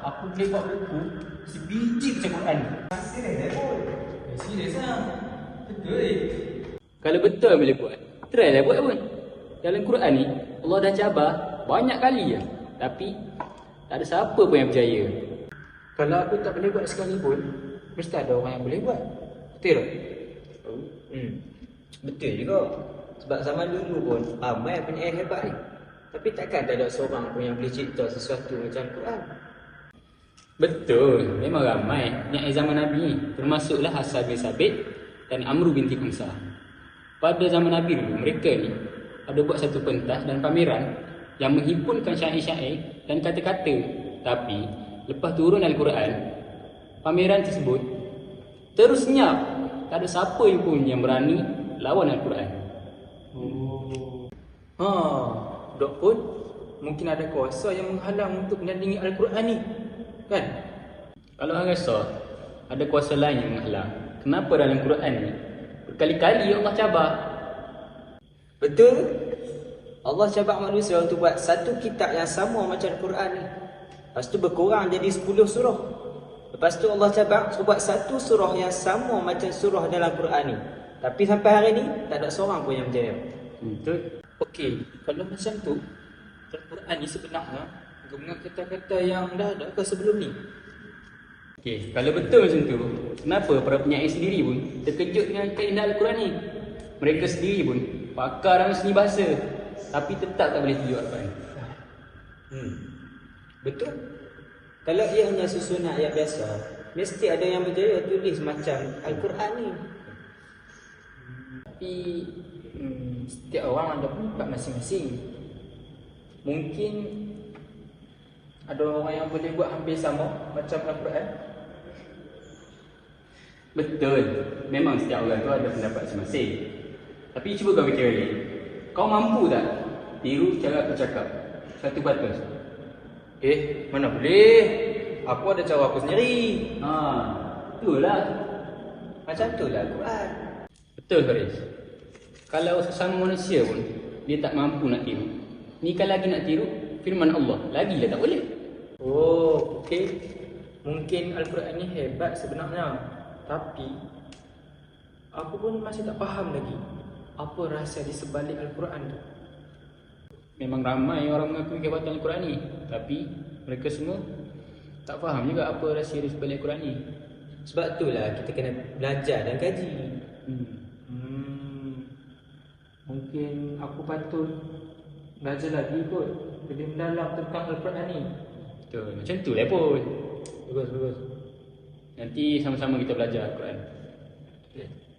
Aku boleh buat buku sebiji macam Quran ni. Serius eh Betul eh. Kalau betul boleh buat, try lah buat pun. Dalam Quran ni, Allah dah cabar banyak kali je. Tapi, tak ada siapa pun yang berjaya. Kalau aku tak boleh buat sekali pun, mesti ada orang yang boleh buat. Betul tak? Hmm. Betul juga. Sebab zaman dulu pun ramai penyair hebat ni. Tapi takkan tak ada seorang pun yang boleh cipta sesuatu macam Quran. Betul, memang ramai penyair zaman Nabi ni. Termasuklah Hasan bin Sabit dan Amru binti Kumsah. Pada zaman Nabi dulu, mereka ni ada buat satu pentas dan pameran yang menghimpunkan syair-syair dan kata-kata. Tapi, lepas turun Al-Quran, pameran tersebut terus senyap. Tak ada siapa pun yang berani lawan Al-Quran. Oh. Ha, dok pun mungkin ada kuasa yang menghalang untuk menandingi Al-Quran ni. Kan? Kalau hang rasa ada kuasa lain yang menghalang, kenapa dalam Quran ni berkali-kali Allah cabar? Betul? Allah cabar manusia untuk buat satu kitab yang sama macam Quran ni. Lepas tu berkurang jadi 10 surah. Lepas tu Allah cabar buat satu surah yang sama macam surah dalam Quran ni. Tapi sampai hari ni tak ada seorang pun yang berjaya. Betul. Okey, kalau macam tu, dalam Quran ni sebenarnya guna kata-kata yang dah ada ke sebelum ni? Okey, kalau betul macam tu, kenapa para penyair sendiri pun terkejut dengan keindahan Al-Quran ni? Mereka sendiri pun pakar dalam seni bahasa, tapi tetap tak boleh tuju Al-Quran. Hmm. Betul. Kalau ia hanya susunan ayat biasa, mesti ada yang berjaya tulis macam Al-Quran ni. Tapi hmm, setiap orang ada pendapat masing-masing. Mungkin ada orang yang boleh buat hampir sama macam Al-Quran. Betul. Memang setiap orang tu ada pendapat masing-masing. Tapi cuba kau fikir lagi. Kau mampu tak tiru cara aku cakap? Satu batas. Eh, mana boleh? Aku ada cara aku sendiri. Ha, itulah. Macam tu lah Quran. Betul Faris. Kalau sesama manusia pun dia tak mampu nak tiru. Ni kalau lagi nak tiru firman Allah, lagi lah tak boleh. Oh, okey. Mungkin Al-Quran ni hebat sebenarnya. Tapi aku pun masih tak faham lagi apa rahsia di sebalik Al-Quran tu. Memang ramai orang mengakui kehebatan Al-Quran ni Tapi mereka semua tak faham juga apa rahsia di sebalik Al-Quran ni Sebab itulah kita kena belajar dan kaji. hmm. Hmm. Mungkin aku patut belajar lagi kot lebih mendalam tentang Al-Quran ni. Betul, macam tu lah pun Bagus, bagus. Nanti sama-sama kita belajar Al-Quran Okay.